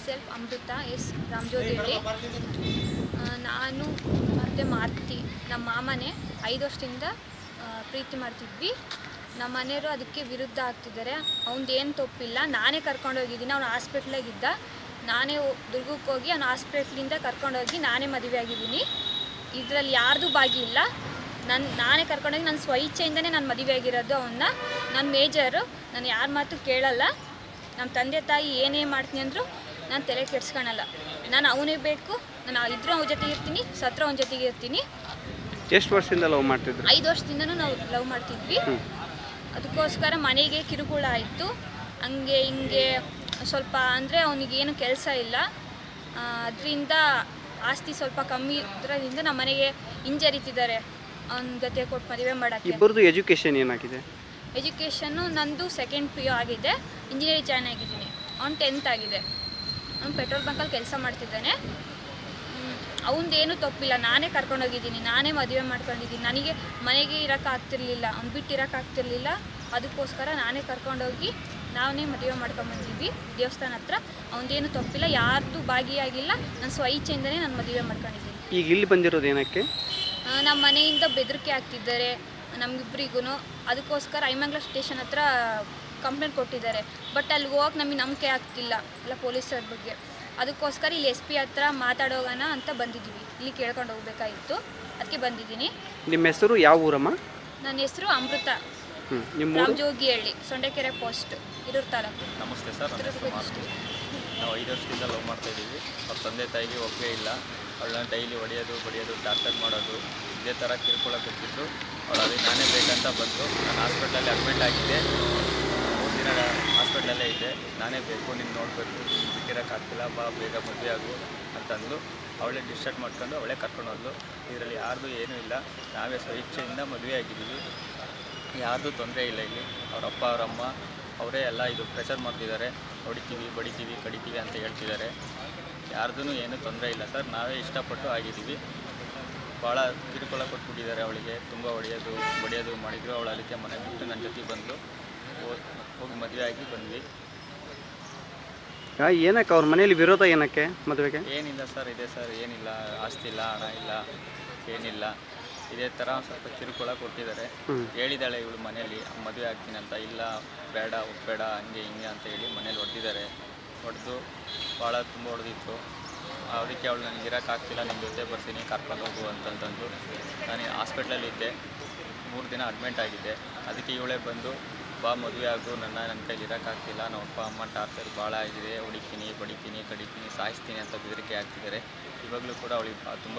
Myself ಅಮೃತ S ರಾಮಜ್ಯೋತಿ ಹೇಳಿ ನಾನು ಮತ್ತು ಮಾರ್ತಿ, ನಮ್ಮ ಮಾಮನೆ ಐದು ವರ್ಷದಿಂದ ಪ್ರೀತಿ ಮಾಡ್ತಿದ್ವಿ. ನಮ್ಮ ಮನೆಯವರು ಅದಕ್ಕೆ ವಿರುದ್ಧ ಆಗ್ತಿದ್ದಾರೆ. ಏನು ತಪ್ಪಿಲ್ಲ. ನಾನೇ ಕರ್ಕೊಂಡೋಗಿದ್ದೀನಿ ಅವ್ನು ಹಾಸ್ಪಿಟ್ಲಾಗಿದ್ದ. ನಾನೇ ದುರ್ಗಕ್ಕೆ ಹೋಗಿ ಅವ್ನು ಹಾಸ್ಪಿಟ್ಲಿಂದ ಕರ್ಕೊಂಡೋಗಿ ನಾನೇ ಮದುವೆ ಆಗಿದ್ದೀನಿ. ಇದರಲ್ಲಿ ಯಾರ್ದು ಭಾಗಿ ಇಲ್ಲ. ನನ್ನ ನಾನೇ ಕರ್ಕೊಂಡೋಗಿ ನನ್ನ ಸ್ವಇಚ್ಛೆಯಿಂದನೇ ನಾನು ಮದುವೆ ಆಗಿರೋದು ಅವನ್ನ ನನ್ನ ಮೇಜರು, ನಾನು ಯಾರ ಮಾತು ಕೇಳಲ್ಲ. ನಮ್ಮ ತಂದೆ ತಾಯಿ ಏನೇ ಮಾಡ್ತೀನಿ ಅಂದರೂ ನಾನು ತಲೆ ಕೆಡ್ಸ್ಕೊಳಲ್ಲ. ನಾನು ಅವನೇ ಬೇಕು ನಾನು ಇದ್ರೂ ಅವನ ಜೊತೆಗೆ ಇರ್ತೀನಿ ಸತ್ರ ಅವನ ಜೊತೆಗೆ ಇರ್ತೀನಿ. ಎಷ್ಟು ವರ್ಷದಿಂದ ಲವ್ ಮಾಡ್ತಿದ್ರು? ಐದು ವರ್ಷದಿಂದನೂ ನಾವು ಲವ್ ಮಾಡ್ತಿದ್ವಿ. ಅದಕ್ಕೋಸ್ಕರ ಮನೆಗೆ ಕಿರುಕುಳ ಆಯಿತು. ಹಂಗೆ ಹಿಂಗೆ ಸ್ವಲ್ಪ ಅಂದರೆ ಏನು ಕೆಲಸ ಇಲ್ಲ. ಅದರಿಂದ ಆಸ್ತಿ ಸ್ವಲ್ಪ ಕಮ್ಮಿ ಇದ್ರಿಂದ ನಮ್ಮ ಮನೆಗೆ ಹಿಂಜರಿತಿದ್ದಾರೆ. ಅವನ ಜೊತೆ ಕೊಟ್ಟು ಮದುವೆ ಮಾಡೋಕ್ಕೆ. ಇಬ್ಬರದು ಎಜುಕೇಷನ್ ಏನಾಗಿದೆ? ಎಜುಕೇಷನ್ನು ನಂದು ಸೆಕೆಂಡ್ ಪಿ ಯು ಆಗಿದೆ. ಇಂಜಿನಿಯರಿಂಗ್ ಜಾಯ್ನ್ ಆಗಿದ್ದೀನಿ ಅವ್ನು ಟೆಂತ್ ಆಗಿದೆ. ಅವ್ನು ಪೆಟ್ರೋಲ್ ಬಂಕಲ್ಲಿ ಕೆಲಸ ಮಾಡ್ತಿದ್ದಾನೆ. ಅವನದೇನು ತಪ್ಪಿಲ್ಲ. ನಾನೇ ಕರ್ಕೊಂಡೋಗಿದ್ದೀನಿ. ನಾನೇ ಮದುವೆ ಮಾಡ್ಕೊಂಡಿದ್ದೀನಿ. ನನಗೆ ಮನೆಗೆ ಇರೋಕ್ಕಾಗ್ತಿರ್ಲಿಲ್ಲ. ಅವ್ನು ಬಿಟ್ಟು ಇರೋಕ್ಕಾಗ್ತಿರ್ಲಿಲ್ಲ ಅದಕ್ಕೋಸ್ಕರ ನಾನೇ ಕರ್ಕೊಂಡೋಗಿ ನಾವೇ ಮದುವೆ ಮಾಡ್ಕೊಂಬಂದಿದ್ವಿ. ದೇವಸ್ಥಾನ ಹತ್ರ. ಅವನದೇನು ತಪ್ಪಿಲ್ಲ. ಯಾರ್ದು ಭಾಗಿಯಾಗಿಲ್ಲ. ನಾನು ಸ್ವಇಚ್ಛೆಯಿಂದನೇ ನಾನು ಮದುವೆ ಮಾಡ್ಕೊಂಡಿದ್ದೀನಿ. ಈಗ ಇಲ್ಲಿ ಬಂದಿರೋದು ಏನಕ್ಕೆ? ನಮ್ಮ ಮನೆಯಿಂದ ಬೆದರಿಕೆ ಆಗ್ತಿದ್ದಾರೆ ನಮಗಿಬ್ರಿಗೂ ಅದಕ್ಕೋಸ್ಕರ ಐಮಂಗ್ಲ ಸ್ಟೇಷನ್ ಹತ್ರ ಕಂಪ್ಲೇಂಟ್ ಕೊಟ್ಟಿದ್ದಾರೆ. ಬಟ್ ಅಲ್ಲಿ ಹೋಗಕ್ಕೆ ನಮಗೆ ನಂಬಿಕೆ ಆಗ್ತಿಲ್ಲ ಎಲ್ಲ ಪೊಲೀಸರ ಬಗ್ಗೆ. ಅದಕ್ಕೋಸ್ಕರ ಇಲ್ಲಿ ಎಸ್ ಪಿ ಹತ್ರ ಮಾತಾಡೋಗೋಣ ಅಂತ ಬಂದಿದ್ದೀವಿ ಇಲ್ಲಿ ಕೇಳ್ಕೊಂಡು ಹೋಗ್ಬೇಕಾಗಿತ್ತು. ಅದಕ್ಕೆ ಬಂದಿದ್ದೀನಿ. ನಿಮ್ಮ ಹೆಸರು ಯಾವ ಊರಮ್ಮ? ನನ್ನ ಹೆಸರು ಅಮೃತ. ರಾಮಜೋಗಿಹಳ್ಳಿ ಸೊಂಡೆಕೆರೆ ಪೋಸ್ಟ್ ಹಿರೂರು ತಾಲೂಕು. ನಮಸ್ತೆ ಸರ್ ನಾವು ಐದು ವರ್ಷದಿಂದ ಲವ್ ಮಾಡ್ತಾ ಇದ್ದೀವಿ. ಅವ್ರ ತಂದೆ ತಾಯಿಗೆ ಒಪ್ಪಿಗೆ ಇಲ್ಲ. ಅವಳನ್ನ ಡೈಲಿ ಹೊಡೆಯೋದು ಬಡಿಯೋದು ಡಾಕ್ಟರ್ ಮಾಡೋದು ಇದೇ ಥರ ಕಿರ್ಕೊಳ್ಳೋಕೆ ಹೋಗ್ತಿತ್ತು ಅವಳು ಅದಕ್ಕೆ ನಾನೇ ಬೇಕಂತ ಬಂದು ನಾನು ಹಾಸ್ಪಿಟ್ಲಲ್ಲಿ ಅಡ್ಮಿಟ್ ಆಗಿದ್ದೆ. ದಿನ ಹಾಸ್ಪಿಟ್ಲಲ್ಲೇ ಇದ್ದೆ ನಾನೇ ಬೇಕು, ನೀನು ನೋಡಬೇಕು. ಬಿಟ್ಟಿರೋಕ್ಕಾಗ್ತಿಲ್ಲ ಬಾ, ಬೇಗ ಮದುವೆ ಆಗು ಅಂತಂದು ಅವಳೇ ಡಿಸ್ಟರ್ಬ್ ಮಾಡ್ಕೊಂಡು ಅವಳೇ ಕರ್ಕೊಂಡು ಹೋದ್ಲು. ಇದರಲ್ಲಿ ಯಾರ್ದು ಏನೂ ಇಲ್ಲ. ನಾವೇ ಸ್ವಇಚ್ಛೆಯಿಂದ ಮದುವೆ ಆಗಿದ್ದೀವಿ. ಯಾರ್ದು ತೊಂದರೆ ಇಲ್ಲ ಇಲ್ಲಿ. ಅವರಪ್ಪ, ಅವರಮ್ಮ, ಅವ್ರ ಎಲ್ಲ ಇದು ಪ್ರೆಷರ್ ಮಾಡ್ತಿದ್ದಾರೆ. ಹೊಡಿತೀವಿ, ಬಡಿತೀವಿ, ಕಡಿತೀವಿ ಅಂತ ಹೇಳ್ತಿದ್ದಾರೆ. ಯಾರ್ದೂ ಏನೂ ತೊಂದರೆ ಇಲ್ಲ ಸರ್. ನಾವೇ ಇಷ್ಟಪಟ್ಟು ಆಗಿದ್ದೀವಿ. ಭಾಳ ಕಿರುಕುಳ ಕೊಟ್ಬಿಟ್ಟಿದ್ದಾರೆ ಅವಳಿಗೆ. ತುಂಬ ಹೊಡೆಯೋದು, ಬಡಿಯೋದು ಮಾಡಿದ್ರು. ಅವಳು ಅದಕ್ಕೆ ಮನೆ ಬಿಟ್ಟು ನನ್ನ ಜೊತೆ ಬಂದು ಹೋಗಿ ಮದುವೆ ಆಗಿ ಬಂದ್ವಿ. ಏನಕ್ಕೆ ಅವ್ರ ಮನೆಯಲ್ಲಿ ವಿರೋಧ ಏನಕ್ಕೆ ಮದುವೆಗೆ? ಏನಿಲ್ಲ ಸರ್ ಇದೆ ಸರ್ ಏನಿಲ್ಲ ಆಸ್ತಿ ಇಲ್ಲ ಹಣ ಇಲ್ಲ ಏನಿಲ್ಲ. ಇದೇ ಥರ ಒಂದ್ ಸ್ವಲ್ಪ ಕಿರುಕುಳ ಕೊಟ್ಟಿದ್ದಾರೆ. ಹೇಳಿದಾಳೆ ಇವಳು ಮನೆಯಲ್ಲಿ ಮದುವೆ ಆಗ್ತೀನಿ ಅಂತ ಇಲ್ಲ ಬೇಡ ಬೇಡ ಹಂಗೆ ಹಿಂಗೆ ಅಂತ ಹೇಳಿ ಮನೇಲಿ ಹೊಡೆದಿದ್ದಾರೆ ಹೊಡೆದು ಭಾಳ ತುಂಬ ಹೊಡೆದಿತ್ತು ಅದಕ್ಕೆ ಅವಳು ನನಗೆ ಇರೋಕ್ಕಾಗ್ತಿಲ್ಲ ನಿಮ್ಮ ಜೊತೆ ಬರ್ತೀನಿ ಕರ್ಕೊಂಡು ಹೋಗು ಅಂತಂತಂದು. ನಾನು ಹಾಸ್ಪಿಟ್ಲಲ್ಲಿ ಇದ್ದೆ. ಮೂರು ದಿನ ಅಡ್ಮಿಂಟ್ ಆಗಿದ್ದೆ. ಅದಕ್ಕೆ ಇವಳೇ ಬಂದು ಬಾ ಮದುವೆ ಆಗು, ನನ್ನ ನನ್ನ ಕೈಲಿ ಇರೋಕ್ಕಾಗ್ತಿಲ್ಲ ನಮ್ಮ ಅಪ್ಪ, ಅಮ್ಮ ಟಾರ್ಚರ್ ಭಾಳ ಆಗಿದೆ. ಹೊಡಿತೀನಿ ಬಡಿತೀನಿ, ಕಡಿತೀನಿ, ಸಾಯಿಸ್ತೀನಿ ಅಂತ ಬೆದರಿಕೆ ಆಗ್ತಿದ್ದಾರೆ ಇವಾಗಲೂ ಕೂಡ ಅವಳಿಗೆ ತುಂಬ